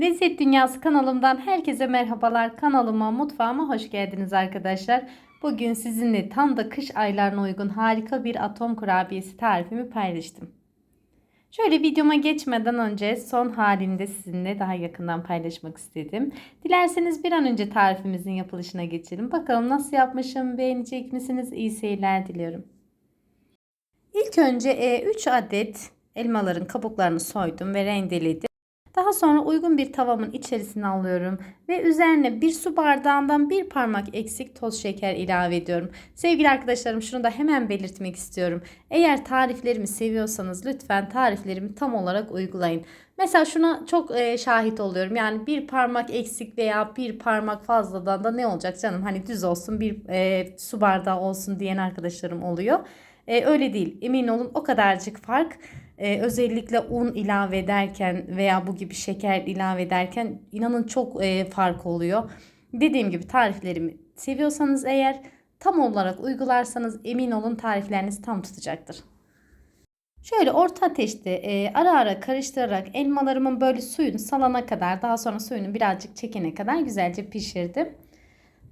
Lezzet Dünyası kanalımdan herkese merhabalar. Kanalıma, mutfağıma hoş geldiniz arkadaşlar. Bugün sizinle tam da kış aylarına uygun harika bir atom kurabiyesi tarifimi paylaştım. Şöyle videoma geçmeden önce son halini de sizinle daha yakından paylaşmak istedim. Dilerseniz bir an önce tarifimizin yapılışına geçelim. Bakalım nasıl yapmışım, beğenecek misiniz? İyi seyirler diliyorum. İlk önce 3 adet elmaların kabuklarını soydum ve rendeledim. Daha sonra uygun bir tavamın içerisine alıyorum ve üzerine bir su bardağından bir parmak eksik toz şeker ilave ediyorum. Sevgili arkadaşlarım şunu da hemen belirtmek istiyorum. Eğer tariflerimi seviyorsanız lütfen tariflerimi tam olarak uygulayın. Mesela şuna çok e, şahit oluyorum. Yani bir parmak eksik veya bir parmak fazladan da ne olacak canım? Hani düz olsun bir e, su bardağı olsun diyen arkadaşlarım oluyor. E, öyle değil. Emin olun o kadarcık fark ee, özellikle un ilave ederken veya bu gibi şeker ilave ederken inanın çok e, fark oluyor. Dediğim gibi tariflerimi seviyorsanız eğer tam olarak uygularsanız emin olun tarifleriniz tam tutacaktır. Şöyle orta ateşte e, ara ara karıştırarak elmalarımın böyle suyunu salana kadar daha sonra suyunu birazcık çekene kadar güzelce pişirdim.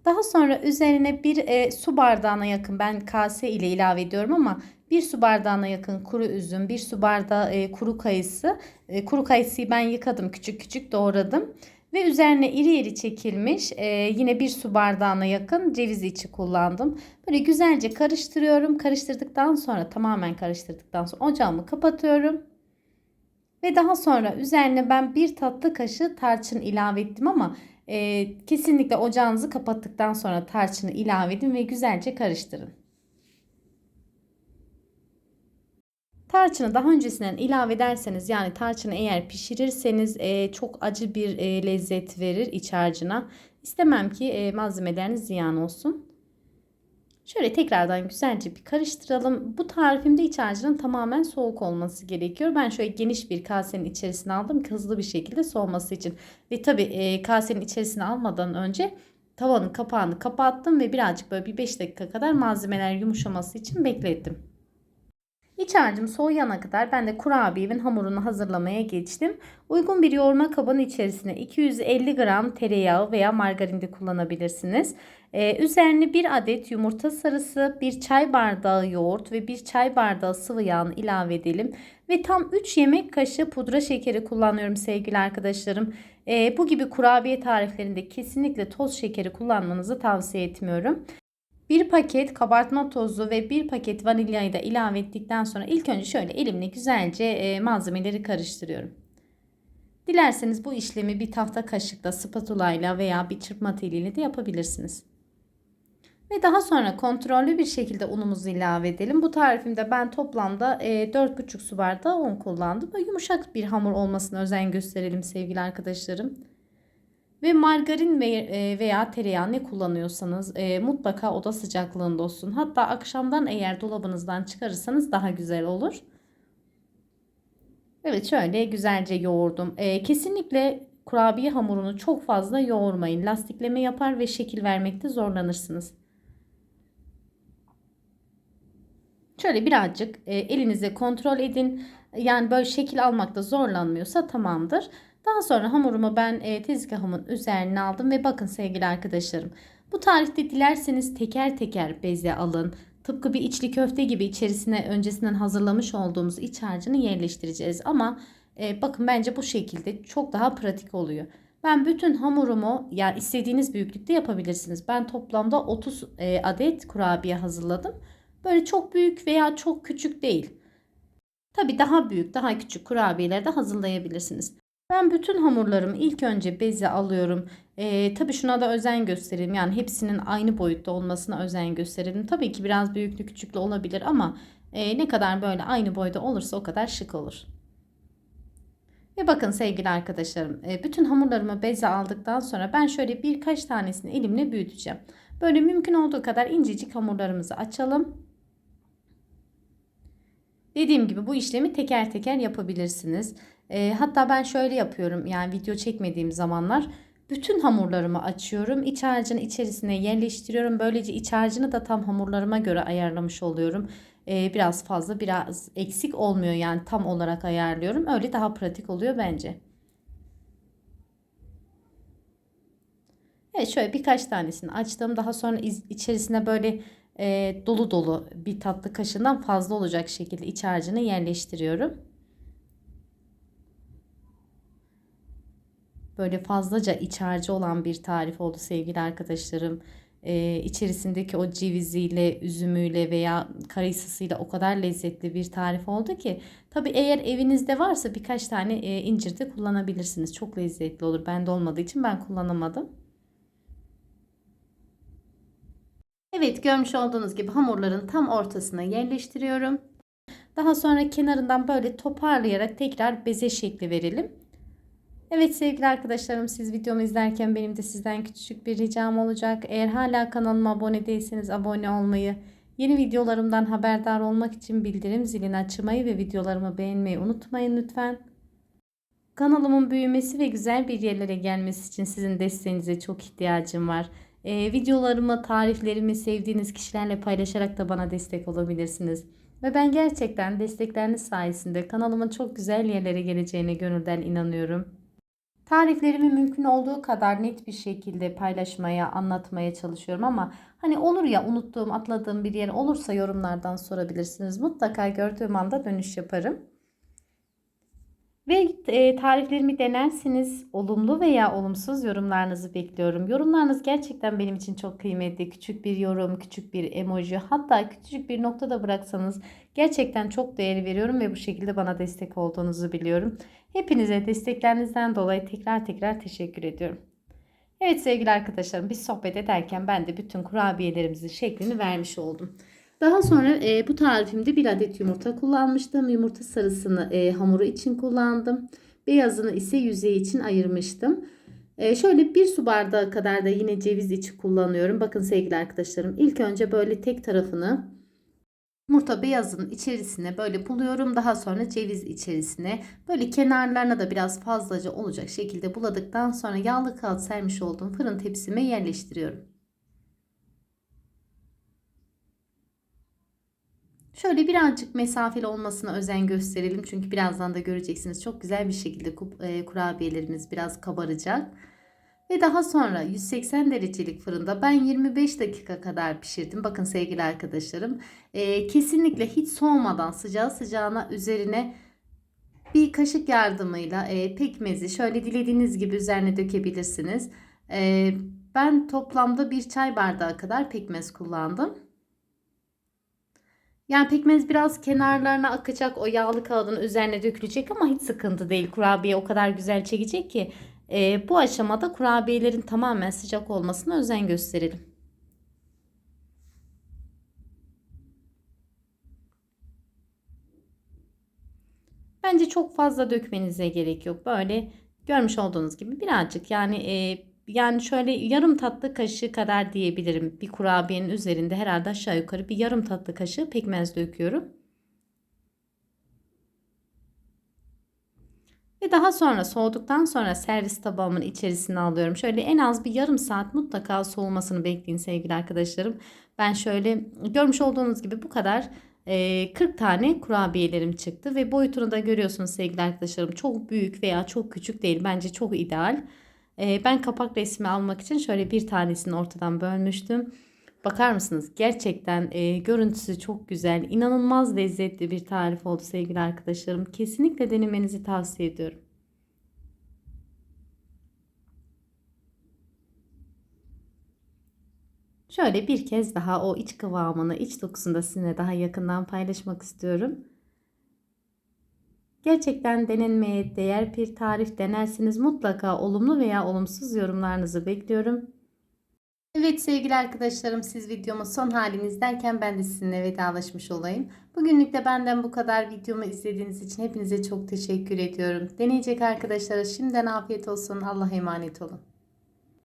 Daha sonra üzerine bir e, su bardağına yakın ben kase ile ilave ediyorum ama bir su bardağına yakın kuru üzüm, bir su bardağı e, kuru kayısı. E, kuru kayısıyı ben yıkadım, küçük küçük doğradım. Ve üzerine iri iri çekilmiş e, yine bir su bardağına yakın ceviz içi kullandım. Böyle güzelce karıştırıyorum. Karıştırdıktan sonra tamamen karıştırdıktan sonra ocağımı kapatıyorum. Ve daha sonra üzerine ben bir tatlı kaşığı tarçın ilave ettim ama e, kesinlikle ocağınızı kapattıktan sonra tarçını ilave edin ve güzelce karıştırın. Tarçını daha öncesinden ilave ederseniz yani tarçını eğer pişirirseniz e, çok acı bir e, lezzet verir iç harcına. İstemem ki e, malzemeleriniz ziyan olsun. Şöyle tekrardan güzelce bir karıştıralım. Bu tarifimde iç harcının tamamen soğuk olması gerekiyor. Ben şöyle geniş bir kasenin içerisine aldım hızlı bir şekilde soğuması için. Ve tabi e, kasenin içerisine almadan önce tavanın kapağını kapattım ve birazcık böyle bir 5 dakika kadar malzemeler yumuşaması için beklettim. İç harcım soğuyana kadar ben de kurabiyemin hamurunu hazırlamaya geçtim. Uygun bir yoğurma kabının içerisine 250 gram tereyağı veya margarin de kullanabilirsiniz. Ee, üzerine bir adet yumurta sarısı, bir çay bardağı yoğurt ve bir çay bardağı sıvı yağını ilave edelim. Ve tam 3 yemek kaşığı pudra şekeri kullanıyorum sevgili arkadaşlarım. Ee, bu gibi kurabiye tariflerinde kesinlikle toz şekeri kullanmanızı tavsiye etmiyorum. Bir paket kabartma tozu ve bir paket vanilyayı da ilave ettikten sonra ilk önce şöyle elimle güzelce e, malzemeleri karıştırıyorum. Dilerseniz bu işlemi bir tahta kaşıkla, spatula ile veya bir çırpma teliyle de yapabilirsiniz. Ve daha sonra kontrollü bir şekilde unumuzu ilave edelim. Bu tarifimde ben toplamda e, 4,5 su bardağı un kullandım. Yumuşak bir hamur olmasına özen gösterelim sevgili arkadaşlarım. Ve margarin e, veya tereyağı ne kullanıyorsanız e, mutlaka oda sıcaklığında olsun. Hatta akşamdan eğer dolabınızdan çıkarırsanız daha güzel olur. Evet şöyle güzelce yoğurdum. E, kesinlikle kurabiye hamurunu çok fazla yoğurmayın. Lastikleme yapar ve şekil vermekte zorlanırsınız. Şöyle birazcık e, elinize kontrol edin. Yani böyle şekil almakta zorlanmıyorsa tamamdır. Daha sonra hamurumu ben e, tezgahımın üzerine aldım ve bakın sevgili arkadaşlarım. Bu tarifte dilerseniz teker teker beze alın. Tıpkı bir içli köfte gibi içerisine öncesinden hazırlamış olduğumuz iç harcını yerleştireceğiz. Ama e, bakın bence bu şekilde çok daha pratik oluyor. Ben bütün hamurumu ya yani istediğiniz büyüklükte yapabilirsiniz. Ben toplamda 30 e, adet kurabiye hazırladım. Böyle çok büyük veya çok küçük değil. Tabi daha büyük, daha küçük kurabiyeler de hazırlayabilirsiniz. Ben bütün hamurlarımı ilk önce beze alıyorum. Ee, tabii şuna da özen gösterelim. Yani hepsinin aynı boyutta olmasına özen gösterelim. Tabii ki biraz büyüklü küçüklü olabilir ama e, ne kadar böyle aynı boyda olursa o kadar şık olur. Ve bakın sevgili arkadaşlarım e, bütün hamurlarımı beze aldıktan sonra ben şöyle birkaç tanesini elimle büyüteceğim. Böyle mümkün olduğu kadar incecik hamurlarımızı açalım. Dediğim gibi bu işlemi teker teker yapabilirsiniz. E, hatta ben şöyle yapıyorum yani video çekmediğim zamanlar bütün hamurlarımı açıyorum. İç harcını içerisine yerleştiriyorum. Böylece iç harcını da tam hamurlarıma göre ayarlamış oluyorum. E, biraz fazla biraz eksik olmuyor yani tam olarak ayarlıyorum. Öyle daha pratik oluyor bence. Evet şöyle birkaç tanesini açtım. Daha sonra içerisine böyle e, dolu dolu bir tatlı kaşığından fazla olacak şekilde iç harcını yerleştiriyorum. Böyle fazlaca iç harcı olan bir tarif oldu sevgili arkadaşlarım. Ee, içerisindeki o ceviziyle, üzümüyle veya kayısısıyla o kadar lezzetli bir tarif oldu ki. Tabi eğer evinizde varsa birkaç tane e, incir de kullanabilirsiniz. Çok lezzetli olur. Bende olmadığı için ben kullanamadım. Evet görmüş olduğunuz gibi hamurların tam ortasına yerleştiriyorum. Daha sonra kenarından böyle toparlayarak tekrar beze şekli verelim. Evet sevgili arkadaşlarım siz videomu izlerken benim de sizden küçücük bir ricam olacak. Eğer hala kanalıma abone değilseniz abone olmayı, yeni videolarımdan haberdar olmak için bildirim zilini açmayı ve videolarımı beğenmeyi unutmayın lütfen. Kanalımın büyümesi ve güzel bir yerlere gelmesi için sizin desteğinize çok ihtiyacım var. Ee, videolarımı, tariflerimi sevdiğiniz kişilerle paylaşarak da bana destek olabilirsiniz. Ve ben gerçekten destekleriniz sayesinde kanalımın çok güzel yerlere geleceğine gönülden inanıyorum. Tariflerimi mümkün olduğu kadar net bir şekilde paylaşmaya, anlatmaya çalışıyorum ama hani olur ya unuttuğum, atladığım bir yer olursa yorumlardan sorabilirsiniz. Mutlaka gördüğüm anda dönüş yaparım. Ve e, tariflerimi denersiniz. Olumlu veya olumsuz yorumlarınızı bekliyorum. Yorumlarınız gerçekten benim için çok kıymetli. Küçük bir yorum, küçük bir emoji, hatta küçük bir nokta da bıraksanız gerçekten çok değer veriyorum ve bu şekilde bana destek olduğunuzu biliyorum. Hepinize desteklerinizden dolayı tekrar tekrar teşekkür ediyorum. Evet sevgili arkadaşlarım biz sohbet ederken ben de bütün kurabiyelerimizin şeklini vermiş oldum. Daha sonra e, bu tarifimde bir adet yumurta kullanmıştım. Yumurta sarısını e, hamuru için kullandım. Beyazını ise yüzeyi için ayırmıştım. E, şöyle bir su bardağı kadar da yine ceviz içi kullanıyorum. Bakın sevgili arkadaşlarım ilk önce böyle tek tarafını yumurta beyazının içerisine böyle buluyorum. Daha sonra ceviz içerisine böyle kenarlarına da biraz fazlaca olacak şekilde buladıktan sonra yağlı kağıt sermiş olduğum fırın tepsime yerleştiriyorum. Şöyle birazcık mesafeli olmasına özen gösterelim. Çünkü birazdan da göreceksiniz çok güzel bir şekilde e, kurabiyelerimiz biraz kabaracak. Ve daha sonra 180 derecelik fırında ben 25 dakika kadar pişirdim. Bakın sevgili arkadaşlarım. E, kesinlikle hiç soğumadan sıcağı sıcağına üzerine bir kaşık yardımıyla e, pekmezi şöyle dilediğiniz gibi üzerine dökebilirsiniz. Ben toplamda bir çay bardağı kadar pekmez kullandım. Yani pekmez biraz kenarlarına akacak o yağlı kağıdın üzerine dökülecek ama hiç sıkıntı değil. Kurabiye o kadar güzel çekecek ki e, bu aşamada kurabiyelerin tamamen sıcak olmasına özen gösterelim. Bence çok fazla dökmenize gerek yok. Böyle görmüş olduğunuz gibi birazcık yani e, yani şöyle yarım tatlı kaşığı kadar diyebilirim. Bir kurabiyenin üzerinde herhalde aşağı yukarı bir yarım tatlı kaşığı pekmez döküyorum. Ve daha sonra soğuduktan sonra servis tabağımın içerisine alıyorum. Şöyle en az bir yarım saat mutlaka soğumasını bekleyin sevgili arkadaşlarım. Ben şöyle görmüş olduğunuz gibi bu kadar 40 tane kurabiyelerim çıktı. Ve boyutunu da görüyorsunuz sevgili arkadaşlarım. Çok büyük veya çok küçük değil. Bence çok ideal. Ee, ben kapak resmi almak için şöyle bir tanesini ortadan bölmüştüm. Bakar mısınız? Gerçekten e, görüntüsü çok güzel. inanılmaz lezzetli bir tarif oldu sevgili arkadaşlarım. Kesinlikle denemenizi tavsiye ediyorum. Şöyle bir kez daha o iç kıvamını, iç dokusunu da sizinle daha yakından paylaşmak istiyorum. Gerçekten denenmeye değer bir tarif denersiniz. Mutlaka olumlu veya olumsuz yorumlarınızı bekliyorum. Evet sevgili arkadaşlarım siz videomun son halini izlerken ben de sizinle vedalaşmış olayım. Bugünlük de benden bu kadar videomu izlediğiniz için hepinize çok teşekkür ediyorum. Deneyecek arkadaşlara şimdiden afiyet olsun. Allah'a emanet olun.